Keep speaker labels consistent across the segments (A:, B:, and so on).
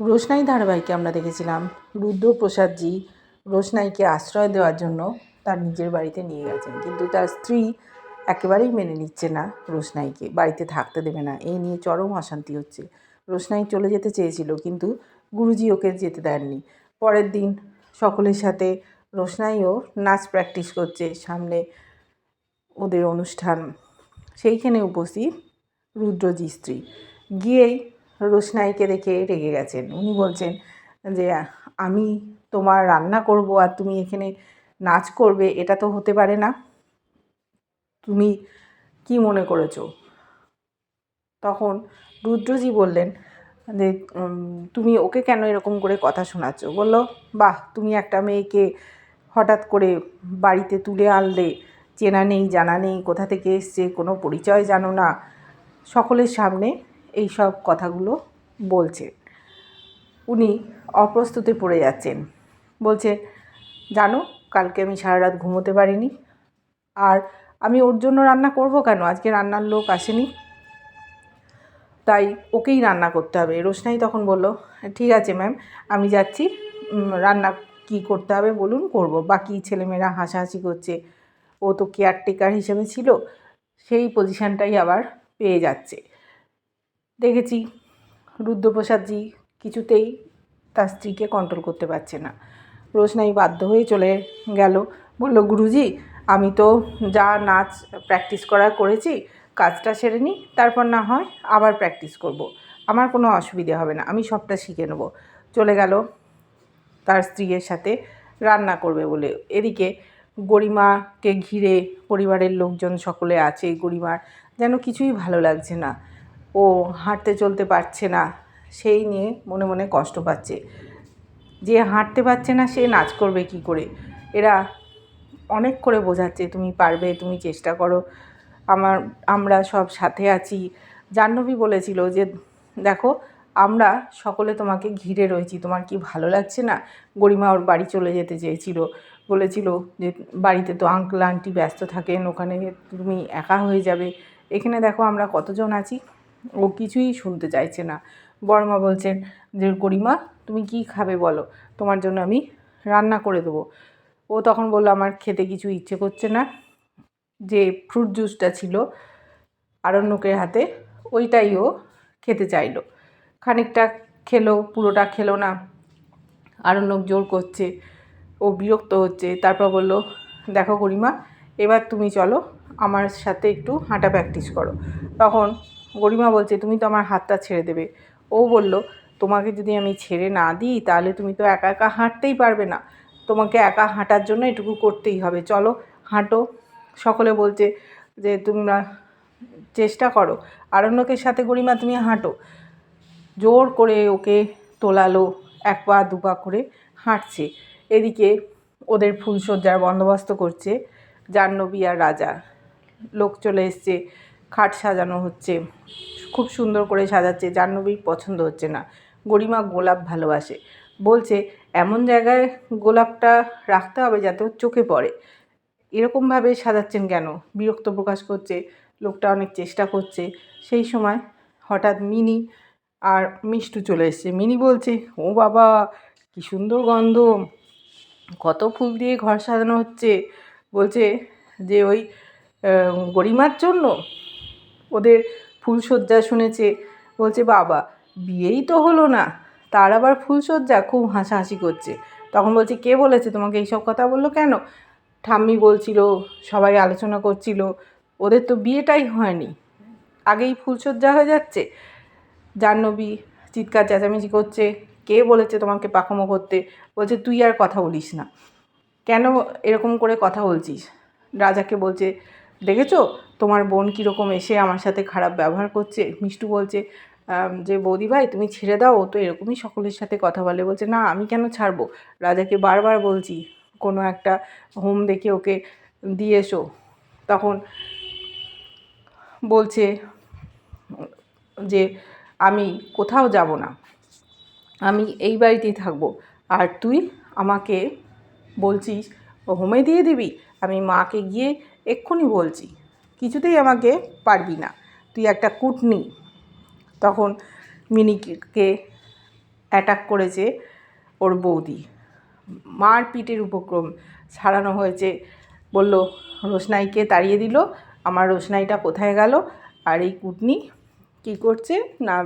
A: রোশনাই ধারাবাহিকে আমরা দেখেছিলাম। রুদ্রপ্রসাদজি রোশনাইকে আশ্রয় দেওয়ার জন্য তার নিজের বাড়িতে নিয়ে গেছেন। কিন্তু তার স্ত্রী একেবারেই মেনে নিচ্ছে না রোশনাইকে। বাড়িতে থাকতে দেবে না। এই নিয়ে চরম অশান্তি হচ্ছে। রোশনাই চলে যেতে চেয়েছিল, কিন্তু গুরুজি ওকে যেতে দেননি। পরের দিন সকলের সাথে রোশনাইও নাচ প্র্যাকটিস করছে সামনে ওদের অনুষ্ঠান। সেইখানে উপস্থিত রুদ্রজি স্ত্রী। গিয়েই রোশনাইকে দেখে রেগে গেছেন। উনি বলছেন যে, আমি তোমার রান্না করব আর তুমি এখানে নাচ করবে, এটা তো হতে পারে না। তুমি কি মনে করেছ? তখন রুদ্রজি বললেন যে তুমি ওকে কেন এরকম করে কথা শোনাচ্ছ? বলল, বাহ, তুমি একটা মেয়েকে হঠাৎ করে বাড়িতে তুলে আনলে, চেনা নেই, জানা নেই, কোথা থেকে এসছে, কোনো পরিচয় জানো না, সকলের সামনে এই সব কথাগুলো বলছে। উনি অপ্রস্তুতে পড়ে যাচ্ছেন। বলছে, জানো, কালকে আমি সারা রাত ঘুমোতে পারিনি। আর আমি ওর জন্য রান্না করব কেন? আজকে রান্নার লোক আসেনি। তাই ওকেই রান্না করতে হবে। রোশনাই তখন বলল, ঠিক আছে ম্যাম, আমি যাচ্ছি। রান্না কি করতে হবে বলুন, করব। বাকি ছেলেমেয়েরা হাসাহাসি করছে। ও তো কেয়ারটেকার হিসেবে ছিল, সেই পজিশানটাই আবার পেয়ে যাচ্ছে। দেখেছি। রুদ্রপ্রসাদজি কিছুতেই তার স্ত্রীকে কন্ট্রোল করতে পারছে না। রোশনাই বাধ্য হয়ে চলে গেল। বলল, গুরুজি, আমি তো যা নাচ প্র্যাকটিস করা করেছি, কাজটা সেরে নিই, তারপর না হয় আবার প্র্যাকটিস করব। আমার কোনো অসুবিধে হবে না, আমি সবটা শিখে নেব। চলে গেল। তার স্ত্রীর সাথে রান্না করবে বলে। এদিকে গরিমাকে ঘিরে পরিবারের লোকজন সকলে আছে। গরিমার যেন কিছুই ভালো লাগছে না। ও হাঁটতে চলতে পারছে না, সেই নিয়ে মনে মনে কষ্ট পাচ্ছে। যে হাঁটতে পারছে না, সে নাচ করবে কি করে? এরা অনেক করে বোঝাচ্ছে, তুমি পারবে, তুমি চেষ্টা করো। আমার, আমরা সব সাথে আছি। জাহ্নবী বলেছিল যে, দেখো, আমরা সকলে তোমাকে ঘিরে রয়েছি, তোমার কি ভালো লাগছে না? গরিমা ওর বাড়ি চলে যেতে চেয়েছিল। বলেছিল যে, বাড়িতে তো আঙ্কেল আন্টি ব্যস্ত থাকেন, ওখানে তুমি একা হয়ে যাবে। এখানে দেখো আমরা কতজন আছি? ও কিছুই শুনতে চাইছে না। বড়মা বলছেন যে গরিমা তুমি কি খাবে বলো? তোমার জন্য আমি রান্না করে দেবো। ও তখন বলল, আমার খেতে কিছু ইচ্ছে করছে না। যে ফ্রুট জুসটা ছিল আরণ্যকের হাতে, ওইটাই ও খেতে চাইলো। খানিকটা খেলো, পুরোটা খেলো না। আরণ্যক জোর করছে, ও বিরক্ত হচ্ছে। তারপর বলল, দেখো গরিমা এবার তুমি চলো, আমার সাথে একটু হাঁটা প্র্যাকটিস করো। তখন গরিমা বলছে, তুমি তো আমার হাতটা ছেড়ে দেবে। ও বলল, তোমাকে যদি আমি ছেড়ে না দিই, তাহলে তুমি তো একা একা হাঁটতেই পারবে না। তোমাকে একা হাঁটার জন্য এটুকু করতেই হবে। চলো, হাঁটো। সকলে বলছে যে, তোমরা চেষ্টা করো। আরণ্যকের সাথে গরিমা, তুমি হাঁটো। জোর করে ওকে তোলালো, এক পা, দু পা করে হাঁটছে। এদিকে ওদের ফুলসজ্জার বন্দোবস্ত করছে জাহ্নবী আর রাজা। লোক চলে এসছে খাট সাজানো হচ্ছে। খুব সুন্দর করে সাজাচ্ছে জাহ্নবীর পছন্দ হচ্ছে না। গরিমা গোলাপ ভালোবাসে। বলছে, এমন জায়গায় গোলাপটা রাখতে হবে যাতে ওর চোখে পড়ে। এরকমভাবে সাজাচ্ছেন কেন? বিরক্ত প্রকাশ করছে, লোকটা অনেক চেষ্টা করছে। সেই সময় হঠাৎ মিনি আর মিষ্টু চলে এসছে। মিনি বলছে, ও বাবা, কি সুন্দর গন্ধ! কত ফুল দিয়ে ঘর সাজানো হচ্ছে। বলছে যে, ওই গরিমার জন্য? ওদের ফুলসজ্জা শুনেছে। বলছে, বাবা, বিয়েই তো হলো না। তার আবার ফুলসজ্জা খুব হাসাহাসি করছে। তখন বলছে, কে বলেছে তোমাকে এইসব কথা বলল কেন? ঠাম্মি বলছিল, সবাই আলোচনা করছিল, ওদের তো বিয়েটাই হয়নি। আগেই ফুলসজ্জা হয়ে যাচ্ছে। জাহ্নবী চিৎকার চেঁচামেচি করছে, কে বলেছে তোমাকে পাকামো করতে? বলছে, তুই আর কথা বলিস না। কেন এরকম করে কথা বলছিস? রাজাকে বলছে দেখেছ? তোমার বোন কীরকম এসে আমার সাথে খারাপ ব্যবহার করছে? মিষ্টু বলছে যে বৌদি ভাই তুমি ছেড়ে দাও তো এরকমই সকলের সাথে কথা বলে। বলছে, না, আমি কেন ছাড়বো? রাজাকে বারবার বলছি, কোনো একটা হোম দেখে ওকে দিয়ে এসো। তখন বলছে যে, আমি কোথাও যাব না, আমি এই বাড়িতেই থাকব। আর তুই আমাকে বলছিস, হোমে দিয়ে দিবি। আমি মাকে গিয়ে এক্ষুনি বলছি, কিছুতেই আমাকে পারবি না। তুই একটা কুটনি। তখন মিনিকে অ্যাটাক করেছে ওর বৌদি। মার পিটের উপক্রম ছাড়ানো হয়েছে। বলল, রোশনাইকে তাড়িয়ে দিল। আমার রোশনাইটা কোথায় গেল? আর এই কুটনি কী করছে? না,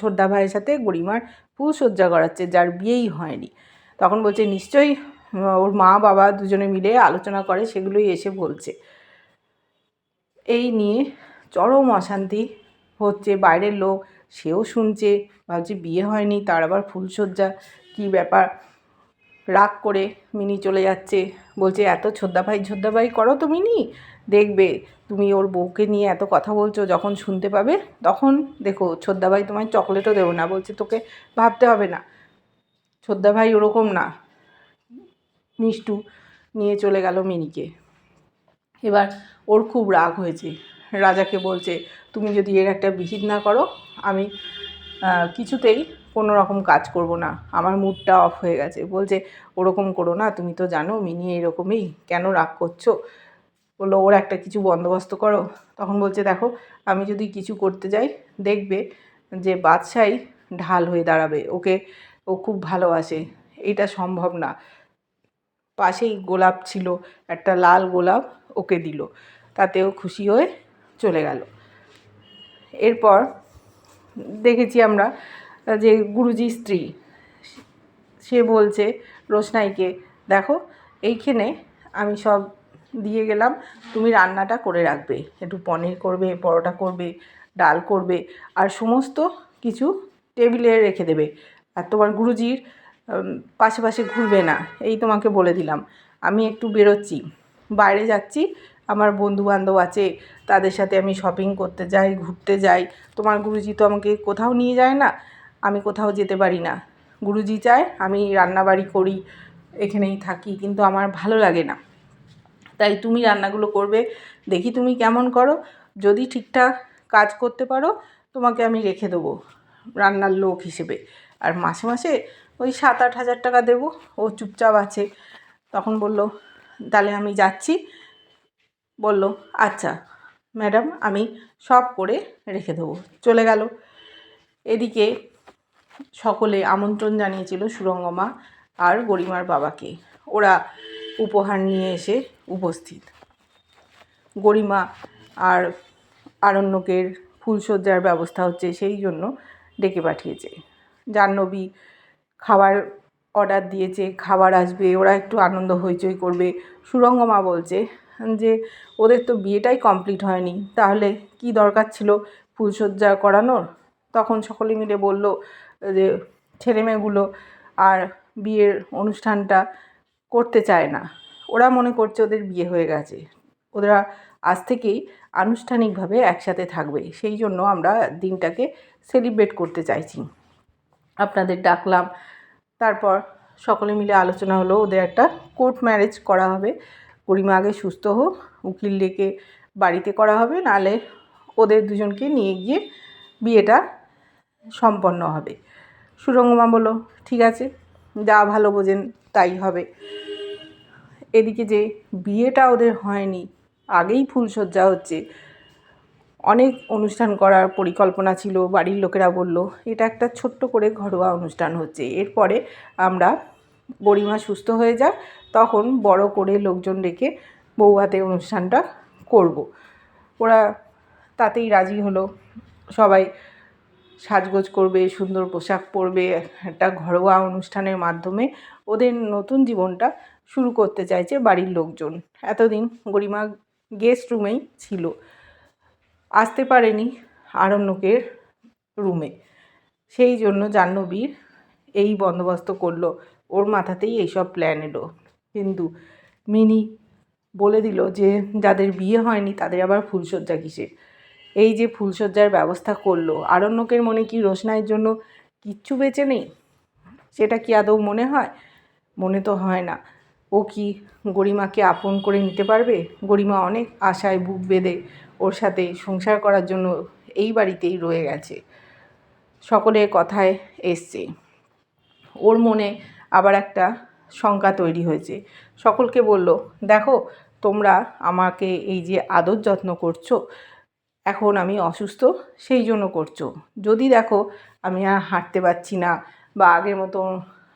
A: ছোটদা ভাইয়ের সাথে গরিমার ফুলসজ্জা করাচ্ছে যার বিয়েই হয়নি। তখন বলছে, নিশ্চয়ই ওর মা বাবা দুজনে মিলে আলোচনা করে, সেগুলোই এসে বলছে। এই নিয়ে চরম অশান্তি হচ্ছে বাইরের লোক, সেও শুনছে, ভাবছে বিয়ে হয়নি, তার আবার ফুলশয্যা, কী ব্যাপার? রাগ করে মিনি চলে যাচ্ছে, বলছে, এত ছোদ্দাভাই ছোদ্দাভাই করো তো মিনি, দেখবে তুমি ওর বউকে নিয়ে এত কথা বলছো, যখন শুনতে পাবে, তখন দেখো ছোদ্দাভাই তোমায় চকলেটও দেবো না, বলছে, তোকে ভাবতে হবে না, ছোদ্দাভাই ওরকম না মিষ্টু নিয়ে চলে গেল মিনিকে। এবার ওর খুব রাগ হয়েছে। রাজাকে বলছে, তুমি যদি এর একটা বিহিত না করো, আমি কিছুতেই কোনো রকম কাজ করব না। আমার মুডটা অফ হয়ে গেছে। বলছে, ওরকম করো না, তুমি তো জানো মিনি এরকমই। কেন রাগ করছ? বলল, ওর একটা কিছু বন্দোবস্ত করো। তখন বলছে, দেখো, আমি যদি কিছু করতে যাই, দেখবে যে বাদশাই ঢাল হয়ে দাঁড়াবে। ওকে, ও খুব ভালোবাসে। এটা সম্ভব না। পাশেই গোলাপ ছিল, একটা লাল গোলাপ ওকে দিল। তাতেও খুশি হয়ে চলে গেল। এরপর দেখেছি আমরা যে গুরুজির স্ত্রী, সে বলছে রোশনাইকে, দেখো, এইখানে আমি সব দিয়ে গেলাম, তুমি রান্নাটা করে রাখবে। একটু পনির করবে, পরোটা করবে, ডাল করবে, আর সমস্ত কিছু টেবিলে রেখে দেবে। আর তোমার গুরুজির পাশে পাশে ঘুরবে না, এই তোমাকে বলে দিলাম। আমি একটু বেরোচ্ছি, বাইরে যাচ্ছি, আমার বন্ধু বান্ধব আছে, তাদের সাথে আমি শপিং করতে যাই, ঘুরতে যাই। তোমার গুরুজি তো আমাকে কোথাও নিয়ে যায় না, আমি কোথাও যেতে পারি না। গুরুজি চায় আমি রান্নাবাড়ি করি, এখানেই থাকি, কিন্তু আমার ভালো লাগে না। তাই তুমি রান্নাগুলো করবে, দেখি তুমি কেমন করো। যদি ঠিকঠাক কাজ করতে পারো, তোমাকে আমি রেখে দেবো, রান্নার লোক হিসেবে। আর মাসে মাসে ওই সাত আট হাজার টাকা দেবো। ও চুপচাপ আছে। তখন বলল, তাহলে আমি যাচ্ছি। বলল আচ্ছা ম্যাডাম, আমি সব করে রেখে দেবো। চলে গেল। এদিকে সকলে আমন্ত্রণ জানিয়েছিল সুরঙ্গমা আর গরিমার বাবাকে। ওরা উপহার নিয়ে এসে উপস্থিত। গরিমা আর আরণ্যকের ফুলসজ্জার ব্যবস্থা হচ্ছে সেই জন্য ডেকে পাঠিয়েছে। জাহ্নবী খাবার অর্ডার দিয়েছে, খাবার আসবে, ওরা একটু আনন্দ হইচই করবে। সুরঙ্গমা বলছে যে, ওদের তো বিয়েটাই কমপ্লিট হয়নি, তাহলে কি দরকার ছিল ফুলসজ্জা করানোর? তখন সকলে মিলে বলল যে ছেলেমেয়েগুলো আর বিয়ের অনুষ্ঠানটা করতে চায় না। ওরা মনে করছে ওদের বিয়ে হয়ে গেছে। ওরা আজ থেকেই আনুষ্ঠানিকভাবে একসাথে থাকবে। সেই জন্য আমরা দিনটাকে সেলিব্রেট করতে চাইছি। আপনাদের ডাকলাম। তারপর সকলে মিলে আলোচনা হলো, ওদের একটা কোর্ট ম্যারেজ করা হবে। গরিমা আগে সুস্থ হোক, উকিল ডেকে বাড়িতে করা হবে নাহলে ওদের দুজনকে নিয়ে গিয়ে বিয়েটা সম্পন্ন হবে। সুরঙ্গমা বলল, ঠিক আছে, যা ভালো বোঝেন, তাই হবে। এদিকে যে বিয়েটা ওদের হয়নি, আগেই ফুলসজ্জা হচ্ছে। অনেক অনুষ্ঠান করার পরিকল্পনা ছিল, বাড়ির লোকেরা বলল, এটা একটা ছোট্ট করে ঘরোয়া অনুষ্ঠান হচ্ছে। এরপরে আমরা গরিমা সুস্থ হয়ে যাক, তখন বড় করে লোকজন ডেকে বৌভাতে অনুষ্ঠানটা করব। ওরা তাতেই রাজি হলো। সবাই সাজগোজ করবে, সুন্দর পোশাক পরবে, একটা ঘরোয়া অনুষ্ঠানের মাধ্যমে ওদের নতুন জীবনটা শুরু করতে চাইছে বাড়ির লোকজন। এতদিন গরিমা গেস্ট রুমেই ছিল। আসতে পারেনি আরণ্যকের রুমে। সেই জন্য জাহ্নবীর এই বন্দোবস্ত করল। ওর মাথাতেই এইসব প্ল্যান এলো। কিন্তু মিনি বলে দিল যে, যাদের বিয়ে হয়নি তাদের আবার ফুলসজ্জা কিসের? এই যে ফুলসজ্জার ব্যবস্থা করল, আরণ্যকের মনে কি রোশনাইয়ের জন্য কিচ্ছু বেঁচে নেই? সেটা কি আদৌ মনে হয়? মনে তো হয় না। ও কি গরিমাকে আপন করে নিতে পারবে? গরিমা অনেক আশায় বুক বেঁধে ওর সাথে সংসার করার জন্য এই বাড়িতেই রয়ে গেছে। সকলের কথায় এসছে। ওর মনে আবার একটা শঙ্কা তৈরি হয়েছে। সকলকে বলল, দেখো, তোমরা আমাকে এই যে আদর যত্ন করছ, এখন আমি অসুস্থ, সেই জন্য করছ। যদি দেখো, আমি আর হাঁটতে পারছি না বা আগের মতো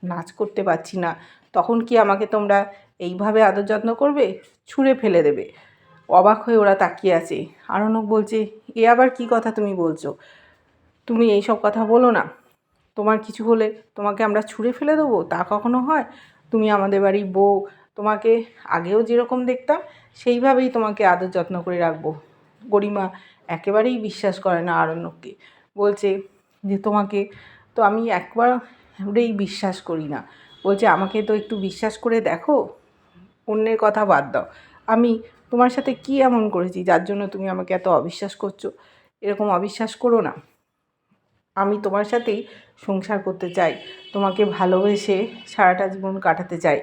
A: নাচ করতে পারছি না, তখন কি আমাকে তোমরা এইভাবে আদর যত্ন করবে? ছুঁড়ে ফেলে দেবে। অবাক হয়ে ওরা তাকিয়ে আছে। আরণ্যক বলছে, এ আবার কি কথা তুমি বলছো? তুমি এইসব কথা বলো না। তোমার কিছু হলে তোমাকে আমরা ছুঁড়ে ফেলে দেবো, তা কখনো হয়? তুমি আমাদের বাড়ির বউ, তোমাকে আগেও যেরকম দেখতাম, সেইভাবেই তোমাকে আদর যত্ন করে রাখব। গরিমা একেবারেই বিশ্বাস করে না আরণ্যককে। বলছে যে, তোমাকে তো আমি একবারেই বিশ্বাস করি না। বলছে, আমাকে তো একটু বিশ্বাস করে দেখো। অন্যের কথা বাদ দাও। আমি তোমার সাথে কি এমন করেছি যার জন্য তুমি আমাকে এত অবিশ্বাস করছ? এরকম অবিশ্বাস করো না। আমি তোমার সাথেই সংসার করতে চাই, তোমাকে ভালোবেসে সারাটা জীবন কাটাতে চাই।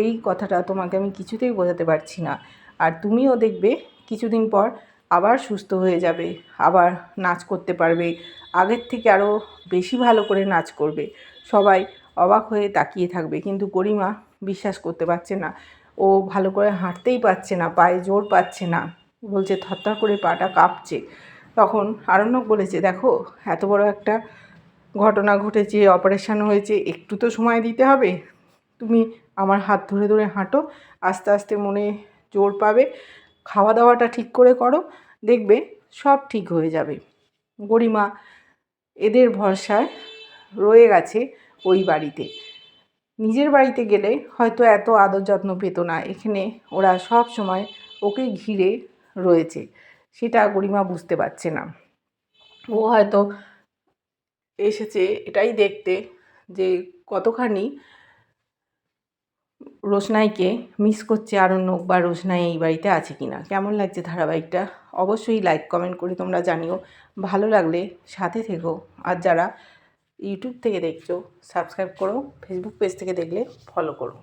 A: এই কথাটা তোমাকে আমি কিছুতেই বোঝাতে পারছি না। আর তুমিও দেখবে, কিছুদিন পর আবার সুস্থ হয়ে যাবে, আবার নাচ করতে পারবে, আগের থেকে আরও বেশি ভালো করে নাচ করবে। সবাই অবাক হয়ে তাকিয়ে থাকবে, কিন্তু গরিমা বিশ্বাস করতে পারছে না। ও ভালো করে হাঁটতেই পারছে না, পায়ে জোর পাচ্ছে না। বলছে, থরথর করে পাটা কাঁপছে। তখন আরণ্যক বলেছে, দেখো, এত বড় একটা ঘটনা ঘটেছে অপারেশন হয়েছে, একটু তো সময় দিতে হবে। তুমি আমার হাত ধরে ধরে হাঁটো, আস্তে আস্তে মনে জোর পাবে। খাওয়া দাওয়াটা ঠিক করে করো, দেখবে সব ঠিক হয়ে যাবে। গরিমা এদের ভরসায় রয়ে গেছে ওই বাড়িতে। নিজের বাড়িতে গেলে হয়তো এত আদর যত্ন পেত না। এখানে ওরা সব সময় ওকে ঘিরে রয়েছে, সেটা গরিমা বুঝতে পারছে না। ও হয়তো এসেছে এটাই দেখতে যে কতখানি রোশনাইকে মিস করছে আরণ্যক বা রোশনাই এই বাড়িতে আছে কি না কেমন লাগছে ধারাবাহিকটা? অবশ্যই লাইক কমেন্ট করে তোমরা জানিও। ভালো লাগলে সাথে থেকো। আর যারা ইউটিউব থেকে দেখছ সাবস্ক্রাইব করো ফেসবুক পেজ থেকে দেখলে ফলো করো।